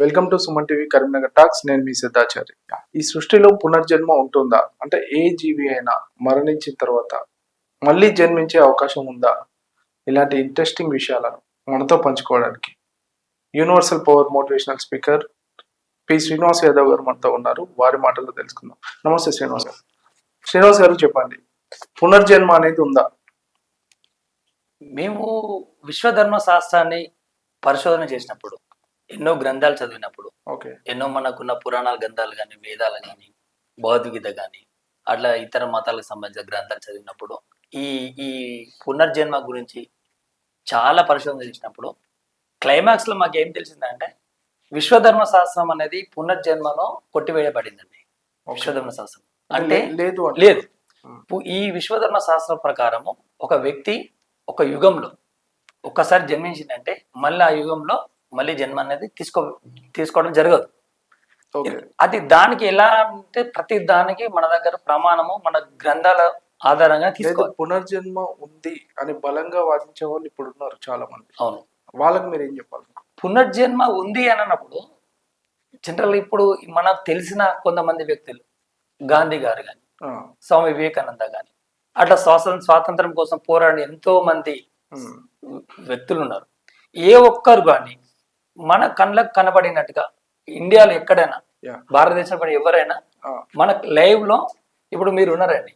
Welcome to Suman TV Karimnagar talks నేను మీ సిద్ధాచార్య. ఈ సృష్టిలో పునర్జన్మ ఉంటుందా? అంటే ఏ జీవి అయినా మరణించిన తర్వాత మళ్ళీ జన్మించే అవకాశం ఉందా? ఇలాంటి ఇంట్రెస్టింగ్ విషయాలను మనతో పంచుకోవడానికి universal power motivational speaker P Srinivas Yadav garu మనతో ఉన్నారు. వారి మాటల్లో తెలుసుకుందాం. నమస్తే శ్రీనివాస్ గారు. శ్రీనివాస్ గారు చెప్పండి. పునర్జన్మ అనేది ఉందా? మేము విశ్వధర్మ శాస్త్రాన్ని పరిశోధన చేసినప్పుడు ఎన్నో గ్రంథాలు చదివినప్పుడు ఓకే. ఎన్నో మనకున్న పురాణాల గ్రంథాలు కానీ వేదాలు కానీ భగవద్గీత కానీ అట్లా ఇతర మతాలకు సంబంధించిన గ్రంథాలు చదివినప్పుడు ఈ ఈ పునర్జన్మ గురించి చాలా పరిశోధన చేసినప్పుడు క్లైమాక్స్లో మాకు ఏం తెలిసిందంటే విశ్వధర్మ శాస్త్రం అనేది పునర్జన్మలో కొట్టివేయబడిందండి. విశ్వధర్మ శాస్త్రం. అంటే లేదు లేదు. ఈ విశ్వధర్మ శాస్త్రం ప్రకారము ఒక వ్యక్తి ఒక యుగంలో ఒక్కసారి జన్మించిందంటే మళ్ళీ ఆ యుగంలో మళ్ళీ జన్మ అనేది తీసుకో తీసుకోవడం జరగదు. అది దానికి ఎలా అంటే ప్రతి దానికి మన దగ్గర ప్రమాణము మన గ్రంథాల ఆధారంగా తీసుకోవాలి. పునర్జన్మ ఉంది అని బలంగా వాదించే వాళ్ళు ఇప్పుడు ఉన్నారు చాలా మంది అవును. వాళ్ళకి మీరు ఏం చెప్పాలి? పునర్జన్మ ఉంది అని అన్నప్పుడు జనరల్ ఇప్పుడు మనకు తెలిసిన కొంతమంది వ్యక్తులు గాంధీ గారు కానీ స్వామి వివేకానంద కానీ అట్లా స్వాతంత్ర స్వాతంత్రం కోసం పోరాడిన ఎంతో మంది వ్యక్తులు ఉన్నారు. ఏ ఒక్కరు కానీ మన కళ్ళకు కనబడినట్టుగా ఇండియాలో ఎక్కడైనా భారతదేశంలో పడి ఎవరైనా మన లైవ్లో ఇప్పుడు మీరు ఉన్నారండి.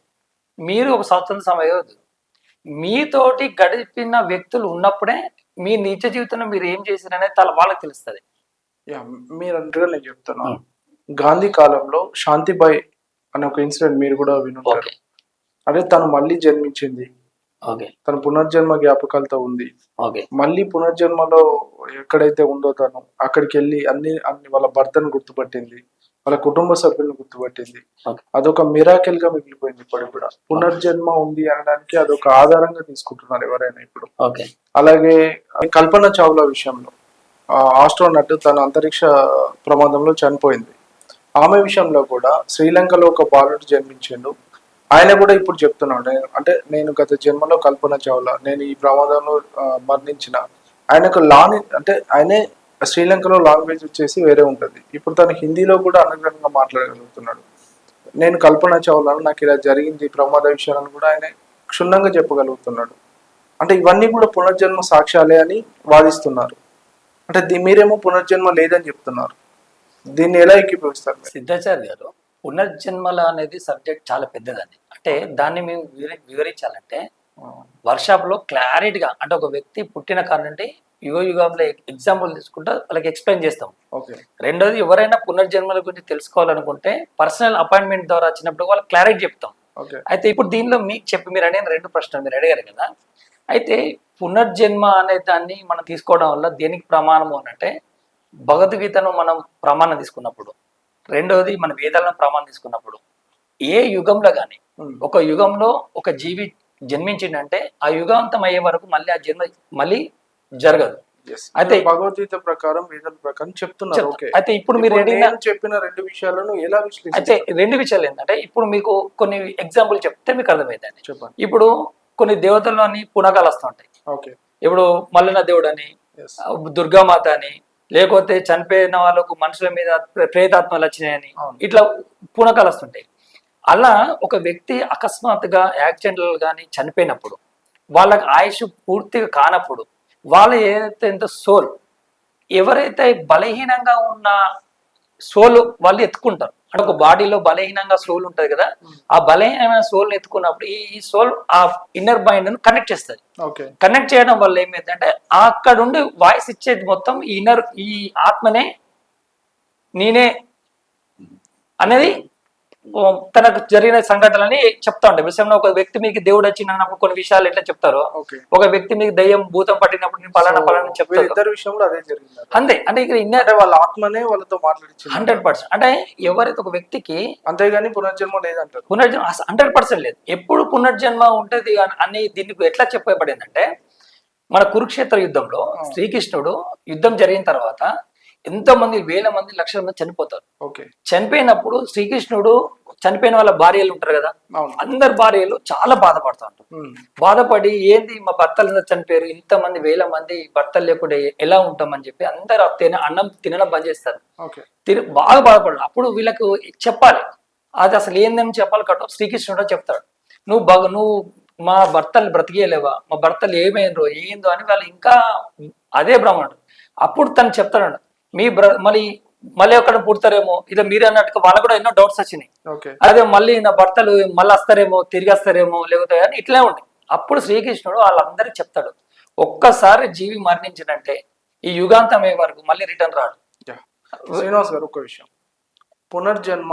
మీరు ఒక స్వతంత్ర సమయం మీతోటి గడిపిన వ్యక్తులు ఉన్నప్పుడే మీ నిజ జీవితంలో మీరు ఏం చేశారనేది తల వాళ్ళకి తెలుస్తుంది. యా, మీరు అంటగా నేను చెప్తాను ఉమ్. గాంధీ కాలంలో శాంతిబాయ్ అనే ఒక ఇన్సిడెంట్ మీరు కూడా వినుంటారు. అదే తను మళ్ళీ జన్మించింది. తన పునర్జన్మ జ్ఞాపకాలతో ఉంది. మళ్ళీ పునర్జన్మలో ఎక్కడైతే ఉందో తను అక్కడికి వెళ్ళి అన్ని అన్ని వాళ్ళ భర్తను గుర్తుపట్టింది. వాళ్ళ కుటుంబ సభ్యులను గుర్తుపట్టింది. అదొక మిరాకిల్గా మిగిలిపోయింది ఇప్పటికి కూడా. పునర్జన్మ ఉంది అనడానికి అదొక ఆధారంగా తీసుకుంటున్నారు ఎవరైనా ఇప్పుడు. అలాగే కల్పన చావ్లా విషయంలో ఆస్ట్రోనట్ తన అంతరిక్ష ప్రమాదంలో చనిపోయింది. ఆమె విషయంలో కూడా శ్రీలంకలో ఒక బాలుడు జన్మించిండు. ఆయన కూడా ఇప్పుడు చెప్తున్నాడు. నేను- అంటే నేను గత జన్మలో కల్పన చావ్లా నేను ఈ ప్రమాదంలో మరణించిన ఆయనకు లాని అంటే ఆయనే శ్రీలంకలో లాంగ్వేజ్ వచ్చేసి వేరే ఉంటుంది. ఇప్పుడు తను హిందీలో కూడా అనుగ్రహంగా మాట్లాడగలుగుతున్నాడు. నేను కల్పన చావ్లాను నాకు ఇలా జరిగింది ఈ ప్రమాద విషయాలను కూడా ఆయన క్షుణ్ణంగా చెప్పగలుగుతున్నాడు. అంటే ఇవన్నీ కూడా పునర్జన్మ సాక్ష్యాలే అని వాదిస్తున్నారు. అంటే మీరేమో పునర్జన్మ లేదని చెప్తున్నారు. దీన్ని ఎలా ఎక్కిపోయిస్తారు సిద్ధాచార్య గారు పునర్జన్మల అనేది సబ్జెక్ట్ చాలా పెద్దదండి. అంటే దాన్ని మేము వివరి- వివరించాలంటే వర్క్షాప్లో క్లారిటీగా అంటే ఒక వ్యక్తి పుట్టిన కాడ నుండి యుగ యుగంలో ఎగ్జాంపుల్ తీసుకుంటా వాళ్ళకి ఎక్స్ప్లెయిన్ చేస్తాం. ఓకే. రెండోది ఎవరైనా పునర్జన్మల గురించి తెలుసుకోవాలనుకుంటే పర్సనల్ అపాయింట్మెంట్ ద్వారా వచ్చినప్పుడు వాళ్ళకి క్లారిటీ చెప్తాం. ఓకే. అయితే ఇప్పుడు దీనిలో మీకు చెప్పి మీరు అడిగిన రెండు ప్రశ్నలు మీరు అడిగారు కదా. అయితే పునర్జన్మ అనే దాన్ని మనం తీసుకోవడం వల్ల దేనికి ప్రమాణము అని అంటే భగవద్గీతను మనం ప్రమాణం తీసుకున్నప్పుడు. రెండవది మన వేదాలను ప్రమాణం తీసుకున్నప్పుడు ఏ యుగంలో కానీ. ఒక యుగంలో ఒక జీవి జన్మించిందంటే ఆ యుగాంతం అయ్యే వరకు మళ్ళీ ఆ జన్మ మళ్ళీ జరగదు. అయితే- భగవద్గీత ప్రకారం వేదాల ప్రకారం చెప్తున్నారు. అయితే ఇప్పుడు మీరు చెప్పిన రెండు విషయాలను ఎలా అయితే రెండు విషయాలు ఏంటంటే ఇప్పుడు మీకు కొన్ని ఎగ్జాంపుల్ చెప్తే మీకు అర్థమవుతుంది చెప్పండి. ఇప్పుడు కొన్ని దేవతల్లోని పునకాలు వస్తూ ఉంటాయి. ఓకే. ఇప్పుడు మల్లన దేవుడు అని దుర్గామాత అని లేకపోతే చనిపోయిన వాళ్ళకు మనుషుల మీద ప్రే- ప్రేతాత్మలు వచ్చినాయని. ఇట్లా పూనకాలు వస్తుంటాయి అలా ఒక వ్యక్తి అకస్మాత్తుగా యాక్సిడెంటల్ కానీ చనిపోయినప్పుడు వాళ్ళకి ఆయుష్ పూర్తిగా కానప్పుడు వాళ్ళ ఏదైతే ఎంత సోల్ ఎవరైతే బలహీనంగా ఉన్న సోల్ వాళ్ళు ఎత్తుకుంటారు అంటే ఒక బాడీలో బలహీనంగా సోల్ ఉంటది కదా ఆ బలహీనమైన సోల్ ఎత్తుకున్నప్పుడు ఈ ఈ సోల్ ఆ ఇన్నర్ మైండ్ను కనెక్ట్ చేస్తుంది. ఓకే. కనెక్ట్ చేయడం వల్ల ఏమైందంటే అక్కడ ఉండి వాయిస్ ఇచ్చేది మొత్తం ఈ ఇన్నర్ ఈ ఆత్మనే నేనే అనేది తనకు జరిగిన సంఘటనలని చెప్తా ఉంటాయి విషయంలో ఒక వ్యక్తి మీకు దేవుడు వచ్చింది అన్నప్పుడు కొన్ని విషయాలు ఎట్లా చెప్తారో? ఒక వ్యక్తి మీకు దయ్యం భూతం పట్టినప్పుడు నేను పలానా పలానా చెప్తారు. ఇద్దరు విషయంలో అదే జరిగింది. అంతే. అంటే ఇక్కడ ఇన్నర్ వాళ్ళ ఆత్మనే వాళ్ళతో మాట్లాడించింది. Hundred percent. అంటే ఎవరైతే ఒక వ్యక్తికి అంతేగాని పునర్జన్మ లేదంటారు. పునర్జన్మ హండ్రెడ్ పర్సెంట్ లేదు. ఎప్పుడు పునర్జన్మ ఉంటుంది అని- దీనికి ఎట్లా చెప్పబడిందంటే మన కురుక్షేత్ర యుద్ధంలో శ్రీకృష్ణుడు యుద్ధం జరిగిన తర్వాత ఎంతో మంది వేల మంది లక్షల మంది చనిపోతారు. చనిపోయినప్పుడు శ్రీకృష్ణుడు చనిపోయిన వాళ్ళ భార్యలు ఉంటారు కదా అందరు భార్యలు చాలా బాధపడుతూ ఉంటారు. బాధపడి ఏంది మా భర్తలు చనిపోయారు? ఇంతమంది వేల మంది భర్తలు లేకుండా ఎలా ఉంటామని చెప్పి అందరు తిన అన్నం తినడం బంద్ చేస్తారు. ఓకే. తిని బాగా బాధపడరు. అప్పుడు వీళ్ళకు చెప్పాలి. అది అసలు ఏందని చెప్పాలి కట్ట శ్రీకృష్ణుడు చెప్తాడు. నువ్వు బాగా నువ్వు మా భర్తలు బ్రతికేయలేవా? మా భర్తలు ఏమైందో ఏందో అని వాళ్ళు ఇంకా అదే బ్రాహ్మణుడు అప్పుడు తను చెప్తాడు మీ బ్ర మళ్ళీ మళ్ళీ ఎక్కడ పుడతారేమో? ఇలా మీరు అన్నట్టుగా వాళ్ళకు కూడా ఎన్నో డౌట్స్ వచ్చినాయి. ఓకే. అదే మళ్ళీ నా భర్తలు మళ్ళీ వస్తారేమో తిరిగి వస్తారేమో లేకపోతే అని ఇట్లే ఉండే. అప్పుడు శ్రీకృష్ణుడు వాళ్ళందరికీ చెప్తాడు ఒక్కసారి జీవి మరణించినంటే ఈ యుగాంతమే వరకు మళ్ళీ రిటర్న్ రాడు. శ్రీనివాస్ గారు ఒక విషయం. పునర్జన్మ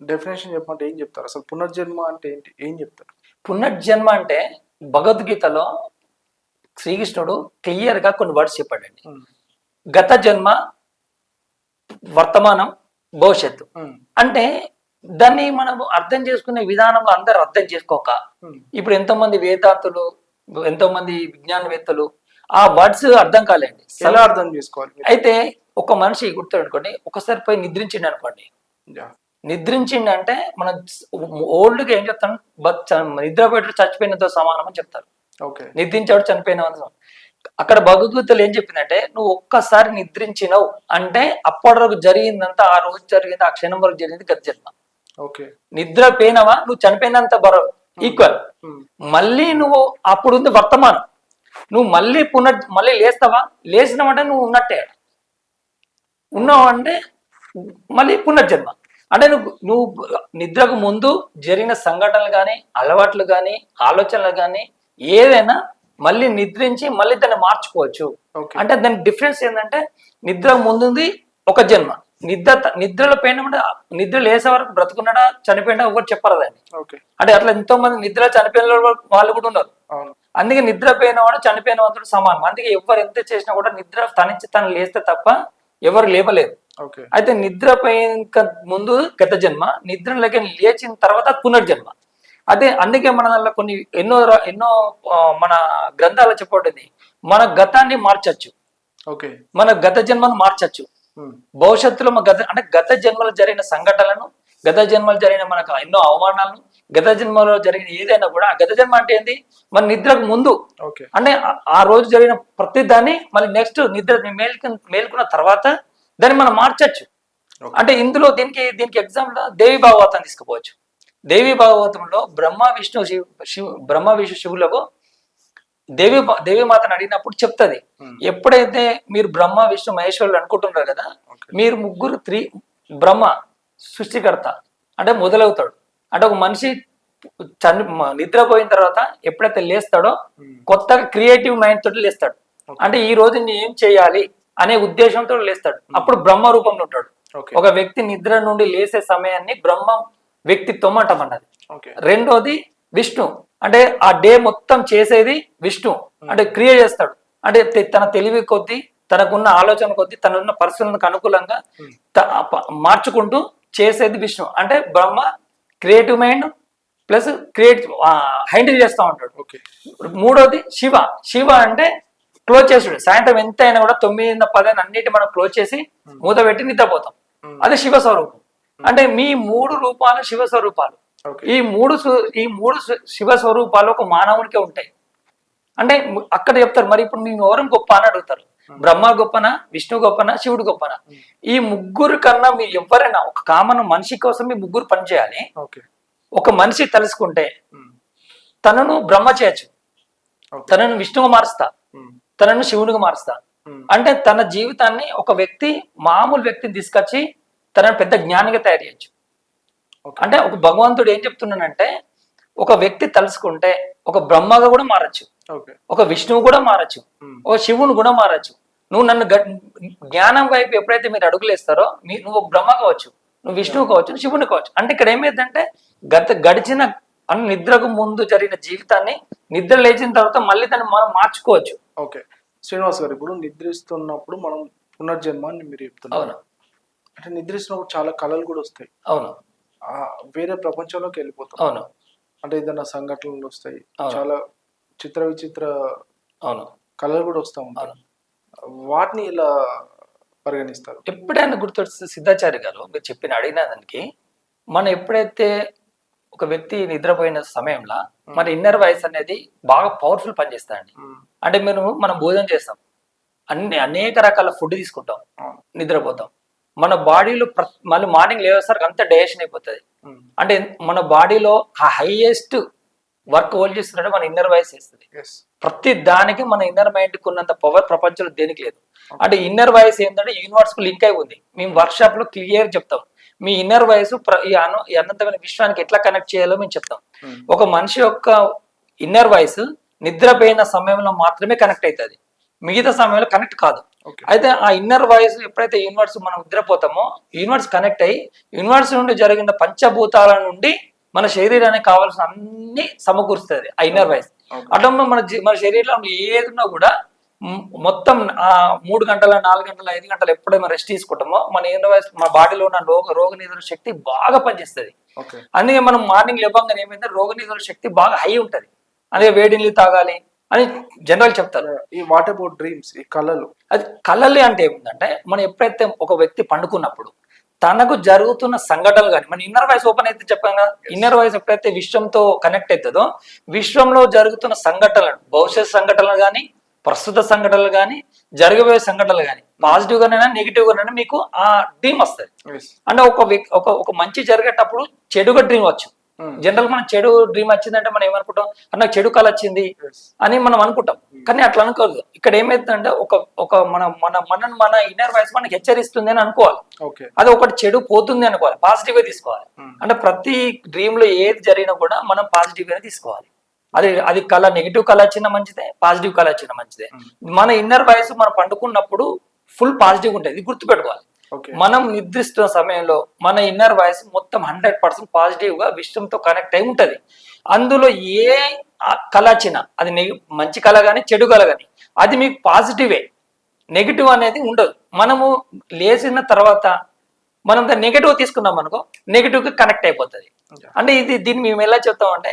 డెఫినేషన్ చెప్పమంటే ఏం చెప్తారు? అసలు పునర్జన్మ అంటే ఏంటి? ఏం చెప్తారు? పునర్జన్మ అంటే భగవద్గీతలో శ్రీకృష్ణుడు క్లియర్గా కొన్ని వర్డ్స్ చెప్పాడండి. గత జన్మ వర్తమానం భవిష్యత్తు. అంటే దాన్ని మనం అర్థం చేసుకునే విధానంలో అందరు అర్థం చేసుకోక ఇప్పుడు ఎంతో మంది వేదాంతులు ఎంతో మంది విజ్ఞానవేత్తలు ఆ వర్డ్స్ అర్థం కాలేండి. ఎలా అర్థం చేసుకోవాలి? అయితే ఒక మనిషి గుర్తుపెట్టుకోండి ఒకసారి పోయి నిద్రించిండు అనుకోండి. నిద్రించిండు అంటే మన ఓల్డ్గా ఏం చెప్తాను నిద్రపోయేటప్పుడు చచ్చిపోయినతో సమానం అని చెప్తారు. ఓకే. నిద్రించాడు చనిపోయిన. అక్కడ భగవద్గీతలు ఏం చెప్పిందంటే నువ్వు ఒక్కసారి నిద్రించినవు. అంటే అప్పటి వరకు జరిగిందంతా ఆ రోజు జరిగింది ఆ క్షణం వరకు జరిగింది గత జన్మ ఓకే. నిద్ర పోయినవా? నువ్వు చనిపోయినంత బరో ఈక్వల్ మళ్ళీ నువ్వు అప్పుడు ఉంది వర్తమానం. నువ్వు మళ్ళీ పునర్ మళ్ళీ లేస్తావా? లేచినావంటే నువ్వు ఉన్నట్టే. ఉన్నావు అంటే మళ్ళీ పునర్జన్మ. అంటే నువ్వు నువ్వు నిద్రకు ముందు జరిగిన సంఘటనలు కానీ అలవాట్లు కానీ ఆలోచనలు కానీ ఏదైనా మళ్ళీ నిద్రించి మళ్ళీ దాన్ని మార్చుకోవచ్చు. అంటే దాని డిఫరెన్స్ ఏంటంటే నిద్ర ముందుంది ఒక జన్మ. నిద్ర నిద్రలో పోయినప్పుడు నిద్ర లేసే వరకు బ్రతుకున్నాడా చనిపోయినా ఎవరు చెప్పరు దాన్ని అంటే అట్లా ఎంతో మంది నిద్ర చనిపోయిన వాళ్ళు కూడా ఉన్నారు. అందుకే నిద్రపోయిన వాడు చనిపోయిన వాడు సమానం. అందుకే ఎవరు ఎంత చేసినా కూడా నిద్ర తనిచ్చి తను లేస్తే తప్ప ఎవరు లేపలేరు ఓకే. అయితే నిద్రపోయిన ముందు గత జన్మ నిద్ర లేక లేచిన తర్వాత పునర్జన్మ. అదే అందుకే మన దానిలో కొన్ని ఎన్నో ఎన్నో మన గ్రంథాలు చెప్పబడింది. మన గతాన్ని మార్చచ్చు. ఓకే. మన గత జన్మను మార్చచ్చు. భవిష్యత్తులో మన గత అంటే గత జన్మలో జరిగిన సంఘటనలను గత జన్మలో జరిగిన మనకు ఎన్నో అవమానాలను గత జన్మలో జరిగిన ఏదైనా కూడా గత జన్మ అంటే ఏంది? మన నిద్రకు ముందు. అంటే ఆ- రోజు జరిగిన ప్రతి దాన్ని మళ్ళీ నెక్స్ట్ నిద్ర మేల్కు మేల్కున్న తర్వాత దాన్ని మనం మార్చచ్చు. అంటే ఇందులో దీనికి దీనికి ఎగ్జాంపుల్ దేవి భాగవతం తీసుకుపోవచ్చు. దేవి భాగవతంలో బ్రహ్మ విష్ణు శివ శివ బ్రహ్మ విష్ణు శివులకు దేవి దేవి మాతను అడిగినప్పుడు చెప్తుంది Hmm. ఎప్పుడైతే మీరు బ్రహ్మ విష్ణు మహేశ్వరులు అనుకుంటున్నారు కదా. మీరు ముగ్గురు త్రీ బ్రహ్మ సృష్టికర్త అంటే మొదలవుతాడు అంటే ఒక మనిషి చని నిద్రపోయిన తర్వాత ఎప్పుడైతే లేస్తాడో Hmm. కొత్తగా క్రియేటివ్ మైండ్ తోటి లేస్తాడు. అంటే ఈ రోజు నేను ఏం చేయాలి అనే ఉద్దేశంతో లేస్తాడు అప్పుడు బ్రహ్మ రూపంలో ఉంటాడు ఒక వ్యక్తి నిద్ర నుండి లేసే సమయాన్ని బ్రహ్మ వ్యక్తిత్వం అంటామన్నది ఓకే. రెండోది విష్ణు. అంటే ఆ డే మొత్తం చేసేది విష్ణు. అంటే క్రియేట్ చేస్తాడు. అంటే తన తెలివి కొద్దీ తనకున్న ఆలోచన కొద్దీ తనకున్న పరిస్థితులకు అనుకూలంగా మార్చుకుంటూ చేసేది విష్ణు. అంటే Brahma creative mind plus create handle చేస్తూ ఉంటాడు. ఓకే. మూడోది శివ. శివ అంటే క్లోజ్ చేసుడు సాయంత్రం ఎంత అయినా కూడా తొమ్మిది పదిహేను అన్నిటి మనం క్లోజ్ చేసి మూత పెట్టి నిద్రపోతాం. అది శివ స్వరూపం. అంటే మీ మూడు రూపాలు శివ స్వరూపాలు ఈ మూడు ఈ మూడు శివ స్వరూపాలు ఒక మానవునికే ఉంటాయి. అంటే అక్కడ చెప్తారు మరి ఇప్పుడు మేము ఎవరం గొప్ప అని అడుగుతారు? బ్రహ్మ గొప్పనా విష్ణు గొప్పనా శివుడు గొప్పనా? ఈ ముగ్గురు కన్నా మీరు ఎవరైనా ఒక కామన్ మనిషి కోసం మీ ముగ్గురు పనిచేయాలి ఒక మనిషి తలుసుకుంటే తనను బ్రహ్మ చేయొచ్చు. తనను విష్ణువు మారుస్తా. తనను శివునిగా మారుస్తా. అంటే తన జీవితాన్ని ఒక వ్యక్తి మామూలు వ్యక్తిని తీసుకొచ్చి తనను పెద్ద జ్ఞానిగా తయారు చేయొచ్చు. అంటే ఒక భగవంతుడు ఏం చెప్తున్నానంటే ఒక వ్యక్తి తలుసుకుంటే ఒక బ్రహ్మగా కూడా మారచ్చు. ఒక విష్ణువు కూడా మారచ్చు. ఒక శివుని కూడా మారచ్చు. నువ్వు నన్ను జ్ఞానం వైపు ఎప్పుడైతే మీరు అడుగులేస్తారో మీ నువ్వు ఒక బ్రహ్మ కావచ్చు నువ్వు విష్ణువు కావచ్చు నువ్వు శివుని కావచ్చు. అంటే ఇక్కడ ఏమైందంటే గత గడిచిన అన్- నిద్రకు ముందు జరిగిన జీవితాన్ని నిద్ర లేచిన తర్వాత మళ్ళీ దాన్ని మనం మార్చుకోవచ్చు. ఓకే. శ్రీనివాస్ గారు ఇప్పుడు నిద్రిస్తున్నప్పుడు మనం పునర్జన్మ అని మీరు చెప్తున్నారు. అవును. అంటే నిద్రిస్తున్నప్పుడు చాలా కళలు కూడా వస్తాయి. అవును. వేరే ప్రపంచంలోకి వెళ్ళిపోతాం. అవును. అంటే ఏదైనా సంఘటనలు వస్తాయి. చాలా చిత్ర విచిత్ర అవును. కళలు కూడా వస్తూ ఉంటాయి. అవును. వాటిని ఇలా పరిగణిస్తారు? ఎప్పుడైనా గుర్తొస్తే సిద్ధాచార్య గారు మీరు చెప్పిన అడిగిన దానికి మనం ఎప్పుడైతే ఒక వ్యక్తి నిద్రపోయిన సమయంలో మన ఇన్నర్ వాయిస్ అనేది బాగా పవర్ఫుల్ పనిచేస్తాయండి అంటే మేము మనం భోజనం చేస్తాం. అన్ని అనేక రకాల ఫుడ్ తీసుకుంటాం. నిద్రపోతాం. మన బాడీలో మళ్ళీ మార్నింగ్ లేవేసరికి అంతా డైజెషన్ అయిపోతుంది. అంటే మన బాడీలో హైయెస్ట్ వర్క్ హోల్డ్ చేస్తున్నట్టు మన ఇన్నర్ వాయిస్ yes. ప్రతి దానికి మన ఇన్నర్ మైండ్కి ఉన్నంత పవర్ ప్రపంచంలో దేనికి లేదు. అంటే ఇన్నర్ వాయిస్ ఏంటంటే యూనివర్స్కు లింక్ అయి ఉంది. మేము వర్క్షాప్లో క్లియర్ చెప్తాం. మీ ఇన్నర్ వాయిస్ అనంతమైన విశ్వానికి ఎట్లా కనెక్ట్ చేయాలో మేము చెప్తాం. ఉమ్, ఒక మనిషి యొక్క ఇన్నర్ వాయిస్ నిద్రపోయిన సమయంలో మాత్రమే కనెక్ట్ అవుతుంది మిగతా సమయంలో కనెక్ట్ కాదు. అయితే ఆ ఇన్నర్ వాయిస్ ఎప్పుడైతే యూనివర్స్ మనం నిద్రపోతామో యూనివర్స్ కనెక్ట్ అయ్యి యూనివర్స్ నుండి జరిగిన పంచభూతాల నుండి మన శరీరానికి కావాల్సిన అన్ని సమకూరుస్తుంది ఆ ఇన్నర్ వాయిస్. అట్లా మన మన శరీరంలో ఏది ఉన్నా కూడా మొత్తం ఆ మూడు గంటల నాలుగు గంటల ఐదు గంటలు ఎప్పుడైనా రెస్ట్ తీసుకుంటామో మన ఇన్నర్ వాయిస్ మన బాడీలో ఉన్న రోగ రోగ నిరోధక శక్తి బాగా పనిచేస్తుంది. అందుకే మనం మార్నింగ్ లేవగానే ఏమైంది? రోగ నిరోధక శక్తి బాగా హై ఉంటది. అదే వేడి నీళ్ళు తాగాలి అని జనరల్ చెప్తారు. ఈ వాట్ అబౌట్ డ్రీమ్స్ ఈ కళలు? అది కళలు అంటే ఏముందంటే మనం ఎప్పుడైతే ఒక వ్యక్తి పండుకున్నప్పుడు తనకు జరుగుతున్న సంఘటనలు కానీ మన ఇన్నర్ వాయిస్ ఓపెన్ అయితే చెప్పాం కదా? ఇన్నర్ వాయిస్ ఎప్పుడైతే విశ్వంతో కనెక్ట్ అవుతుందో విశ్వంలో జరుగుతున్న సంఘటనలు భవిష్యత్ సంఘటనలు కానీ ప్రస్తుత సంఘటనలు కానీ జరగబోయే సంఘటనలు కానీ పాజిటివ్ గానైనా నెగిటివ్ గానైనా మీకు ఆ డ్రీమ్ వస్తుంది. అంటే ఒక ఒక మంచి జరిగేటప్పుడు చెడుగా డ్రీమ్ వచ్చు. జనరల్ మనం చెడు డ్రీమ్ వచ్చిందంటే మనం ఏమనుకుంటాం? అన్న చెడు కళ వచ్చింది. అని మనం అనుకుంటాం. కానీ అట్లా అనుకోదు ఇక్కడ ఏమైతుందంటే ఒక ఒక మన మన మన మన ఇన్నర్ వాయిస్ మనకి హెచ్చరిస్తుంది అని అనుకోవాలి. అది ఒకటి చెడు పోతుంది అనుకోవాలి. పాజిటివ్గా తీసుకోవాలి. Hmm. అంటే ప్రతి డ్రీమ్లో ఏది జరిగినా కూడా మనం పాజిటివ్ గానే తీసుకోవాలి. అది అది కళ నెగిటివ్ కళ వచ్చిన మంచిదే పాజిటివ్ కళ వచ్చిన మంచిదే. మన ఇన్నర్ వాయిస్ మనం పండుకున్నప్పుడు ఫుల్ పాజిటివ్ ఉంటుంది. ఇది గుర్తుపెట్టుకోవాలి. మనం నిద్రిస్తున్న సమయంలో మన ఇన్నర్ వాయిస్ మొత్తం హండ్రెడ్ పర్సెంట్ పాజిటివ్గా విశ్వంతో కనెక్ట్ అయి ఉంటది. అందులో ఏ కళ వచ్చినా అది మంచి కళ కానీ చెడు కళ కానీ అది మీకు పాజిటివే నెగిటివ్ అనేది ఉండదు. మనము లేచిన తర్వాత మనం దాన్ని నెగిటివ్ తీసుకున్నాం అనుకో నెగిటివ్కి కనెక్ట్ అయిపోతుంది. అంటే ఇది దీన్ని మేము ఎలా చెప్తామంటే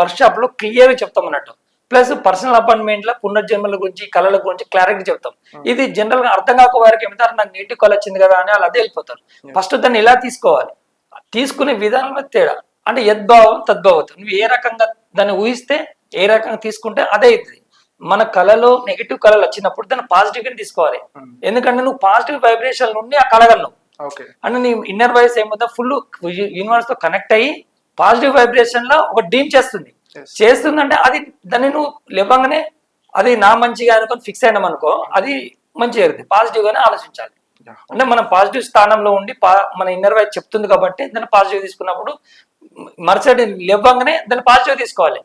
వర్క్షాప్లో క్లియర్గా చెప్తాం అన్నట్టు. ప్లస్ పర్సనల్ అపాయింట్మెంట్లో పునర్జన్మల గురించి కళల గురించి క్లారిటీ చెప్తాం. ఇది జనరల్గా అర్థం కాక వారికి ఏమిటారు నాకు నెగిటివ్ కళ వచ్చింది కదా అని వాళ్ళు అదే వెళ్ళిపోతారు. ఫస్ట్ దాన్ని ఎలా తీసుకోవాలి? తీసుకునే విధానం తేడా. అంటే యద్భావం తద్భావతం నువ్వు ఏ రకంగా దాన్ని ఊహిస్తే ఏ రకంగా తీసుకుంటే అదే అవుతుంది. మన కళలో నెగిటివ్ కళలు వచ్చినప్పుడు దాన్ని పాజిటివ్గా తీసుకోవాలి. ఎందుకంటే నువ్వు పాజిటివ్ వైబ్రేషన్ నుండి ఆ కళగలను ఓకే అంటే నీ ఇన్నర్ వాయిస్ ఏమవుతా ఫుల్ యూనివర్స్తో కనెక్ట్ అయ్యి పాజిటివ్ వైబ్రేషన్లో ఒక డ్రీమ్ చేస్తుంది. చేస్తుందంటే అది దాన్ని నువ్వు లేవగానే అది నా మంచిగా అనుకొని ఫిక్స్ అయినాం అనుకో అది మంచి జరుగుతుంది పాజిటివ్ గానే ఆలోచించాలి. అంటే మనం పాజిటివ్ స్థానంలో ఉండి మన ఇన్నర్ వైపు చెప్తుంది కాబట్టి దాన్ని పాజిటివ్ తీసుకున్నప్పుడు మరుసటి లేవగానే దాన్ని పాజిటివ్ తీసుకోవాలి.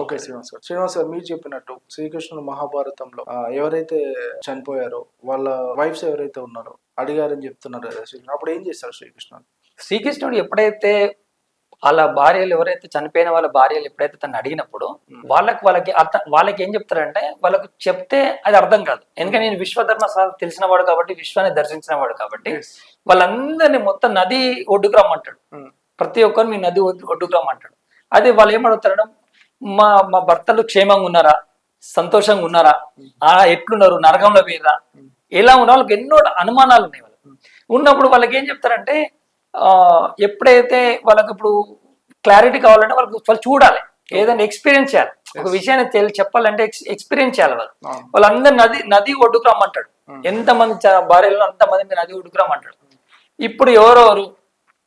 ఓకే శ్రీనివాస్ గారు శ్రీనివాస్ గారు మీరు చెప్పినట్టు శ్రీకృష్ణుడు మహాభారతంలో ఎవరైతే చనిపోయారో వాళ్ళ వైఫ్స్ ఎవరైతే ఉన్నారో అడిగారని చెప్తున్నారు కదా అప్పుడు ఏం చేస్తారు శ్రీకృష్ణుడు? శ్రీకృష్ణుడు ఎప్పుడైతే వాళ్ళ భార్యలు ఎవరైతే చనిపోయిన వాళ్ళ భార్యలు ఎప్పుడైతే తను అడిగినప్పుడు వాళ్ళకి వాళ్ళకి అర్థం వాళ్ళకి ఏం చెప్తారంటే వాళ్ళకు చెప్తే అది అర్థం కాదు. ఎందుకంటే నేను విశ్వధర్మ తెలిసిన వాడు కాబట్టి విశ్వాన్ని దర్శించిన వాడు కాబట్టి. వాళ్ళందరినీ మొత్తం నది ఒడ్డుకు రమ్మంటాడు. ప్రతి ఒక్కరు మీ నది ఒడ్డు- ఒడ్డుకు రమ్మంటాడు. అదే వాళ్ళు ఏమడుగుతారు మా మా భర్తలు క్షేమంగా ఉన్నారా? సంతోషంగా ఉన్నారా? ఆ ఎట్లున్నారు? నరకంలో పోయిరా ఎలా ఉన్నా వాళ్ళకి ఎన్నో అనుమానాలు ఉన్నాయి వాళ్ళకి. ఉన్నప్పుడు వాళ్ళకి ఏం చెప్తారంటే ఎప్పుడైతే వాళ్ళకి ఇప్పుడు క్లారిటీ కావాలంటే వాళ్ళకి వాళ్ళు చూడాలి. ఏదైనా ఎక్స్పీరియన్స్ చేయాలి. ఒక విషయాన్ని తెలి చెప్పాలంటే ఎక్స్పీరియన్స్ చేయాలి వాళ్ళు. వాళ్ళందరూ నది నది ఒడ్డుకు రమ్మంటాడు. ఎంతమంది చ- భార్యలు అంతమంది మీరు నది ఒడ్డుకు రమ్మంటాడు. ఇప్పుడు ఎవరెవరు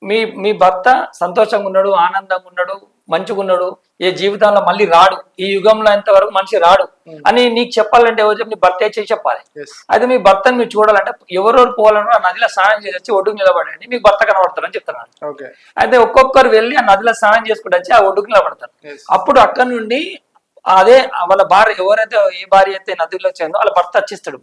మీ మీ భర్త సంతోషంగా ఉన్నాడు ఆనందంగా ఉన్నాడు మంచిగా ఉన్నాడు ఏ జీవితంలో మళ్ళీ రాడు ఈ యుగంలో ఎంతవరకు మనిషి రాడు. అని నీకు చెప్పాలంటే ఎవరు చెప్పి నీ భర్త చేసి చెప్పాలి. అయితే మీ భర్తను మీరు చూడాలంటే ఎవరెవరు పోవాలన్నా ఆ నదిలో స్నానం చేసి వచ్చి ఒడ్డుకు నిలబడండి మీకు భర్త కనబడతారని చెప్తున్నారు. ఓకే అయితే ఒక్కొక్కరు వెళ్ళి ఆ నదిలో స్నానం చేసుకుంటూ వచ్చి ఆ ఒడ్డుకు నిలబడతారు. అప్పుడు అక్కడ నుండి అదే వాళ్ళ భార్య ఎవరైతే ఏ భార్య అయితే నదిలో వచ్చిందో వాళ్ళ భర్త వచ్చిస్తాడు.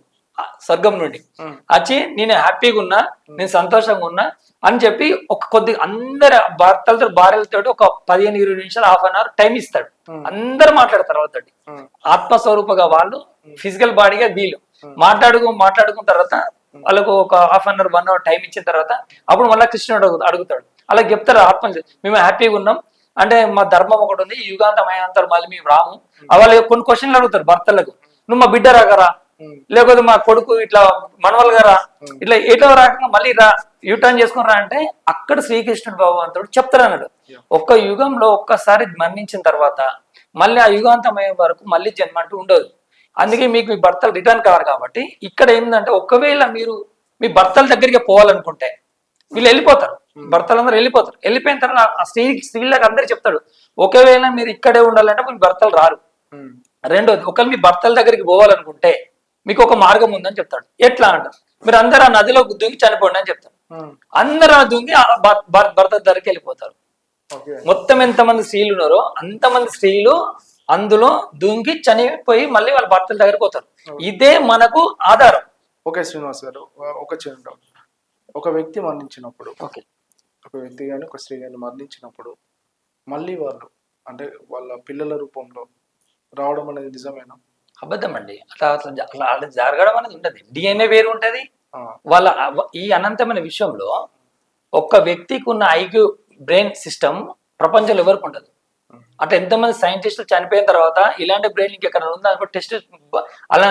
స్వర్గం నుండి. వచ్చి నేను హ్యాపీగా ఉన్నా నేను సంతోషంగా ఉన్నా అని చెప్పి ఒక కొద్ది అందరు భర్తలతో భార్యలతో ఒక పదిహేను ఇరవై నిమిషాలు హాఫ్ అన్ అవర్ టైం ఇస్తాడు. అందరు మాట్లాడతారు వాళ్ళతోటి. ఆత్మస్వరూపంగా వాళ్ళు ఫిజికల్ బాడీగా వీళ్ళు. మాట్లాడుకు మాట్లాడుకున్న తర్వాత వాళ్ళకు ఒక half an hour one hour time ఇచ్చిన తర్వాత అప్పుడు మళ్ళీ కృష్ణుడు అడుగు- అడుగుతాడు. అలా చెప్తారు ఆత్మ మేము హ్యాపీగా ఉన్నాం. అంటే మా ధర్మం ఒకటి ఉంది యుగాంతం అయినంత మళ్ళీ మేము రాము. వాళ్ళు కొన్ని క్వశ్చన్లు అడుగుతారు భర్తలకు. నువ్వు మా బిడ్డ రాగరా? లేకపోతే మా కొడుకు ఇట్లా మనవలు గారా? ఇట్లా ఏటో రకంగా మళ్ళీ రా యూటర్న్ చేసుకున్నారా అంటే అక్కడ శ్రీకృష్ణుడు భగవంతుడు చెప్తారు అన్నాడు Yeah. ఒక్క యుగంలో ఒక్కసారి మరణించిన తర్వాత మళ్ళీ ఆ యుగాంతమయ్యే వరకు మళ్ళీ జన్మ అంటూ ఉండదు. అందుకే మీకు మీ భర్తలు రిటర్న్ కావాలి కాబట్టి ఇక్కడ ఏంటంటే ఒకవేళ మీరు మీ భర్తల దగ్గరికి పోవాలనుకుంటే వీళ్ళు వెళ్ళిపోతారు. భర్తలందరూ వెళ్ళిపోతారు. వెళ్ళిపోయిన తర్వాత ఆ స్త్రీ స్త్రీలకు అందరు చెప్తాడు ఒకవేళ మీరు ఇక్కడే ఉండాలంటే మీ భర్తలు రారు. రెండోది ఒకవేళ మీ భర్తల దగ్గరికి పోవాలనుకుంటే మీకు ఒక మార్గం ఉందని చెప్తాడు. ఎట్లా అంటారు మీరు అందరూ ఆ నదిలో దుంగి చనిపోండి అని చెప్తారు. అందరూ ఆ దుంగి భర్త దగ్గరికి వెళ్ళిపోతారు. మొత్తం ఎంతమంది స్త్రీలు ఉన్నారో అంతమంది స్త్రీలు అందులో దుంగి చనిపోయి మళ్ళీ వాళ్ళ భర్తల దగ్గరికి పోతారు. ఇదే మనకు ఆధారం. ఓకే శ్రీనివాస్ గారు. ఒక చిన్న ఒక వ్యక్తి మరణించినప్పుడు ఓకే. ఒక వ్యక్తి కానీ ఒక స్త్రీ కానీ మరణించినప్పుడు మళ్ళీ వాళ్ళు అంటే వాళ్ళ పిల్లల రూపంలో రావడం అనేది నిజమేనా? అబద్ధం అండి. అట్లా అట్లా జ- అట్లా అట్లా జరగడం అనేది ఉంటది డిఎన్ఏ వేరు ఉంటది. వాళ్ళ ఈ అనంతమైన విషయంలో ఒక్క వ్యక్తికి ఉన్న ఐక్యూ బ్రెయిన్ సిస్టమ్ ప్రపంచంలో ఎవరికి ఉండదు. అంటే ఎంతమంది సైంటిస్టులు చనిపోయిన తర్వాత ఇలాంటి బ్రెయిన్ ఇంకెక్కడ ఉందా అనుకో టెస్ట్ అలా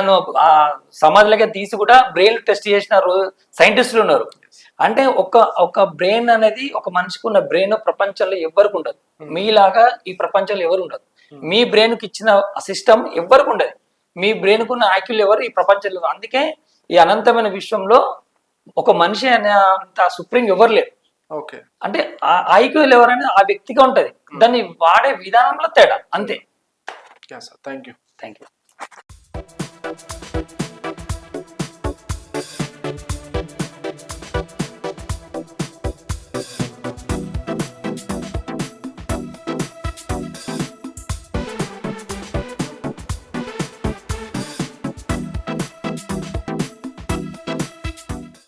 సమాధిలోకి తీసి కూడా బ్రెయిన్ టెస్ట్ చేసిన సైంటిస్టులు ఉన్నారు. అంటే ఒక ఒక బ్రెయిన్ అనేది ఒక మనిషికి ఉన్న బ్రెయిన్ ప్రపంచంలో ఎవరికి ఉండదు. మీలాగా ఈ ప్రపంచంలో ఎవరు ఉండదు. మీ బ్రెయిన్కి ఇచ్చిన సిస్టమ్ ఎవరికి ఉండదు. మీ బ్రెయిన్ కున్న ఐక్యూలు ఎవరు ఈ ప్రపంచంలో. అందుకే ఈ అనంతమైన విశ్వంలో ఒక మనిషి అనే అంత సుప్రీం ఎవరు లేరు. ఓకే. అంటే ఆ ఐక్యూలు ఎవరైనా ఆ వ్యక్తిగా ఉంటది. దాన్ని వాడే విధానంలో తేడా. అంతే. Thank you thank you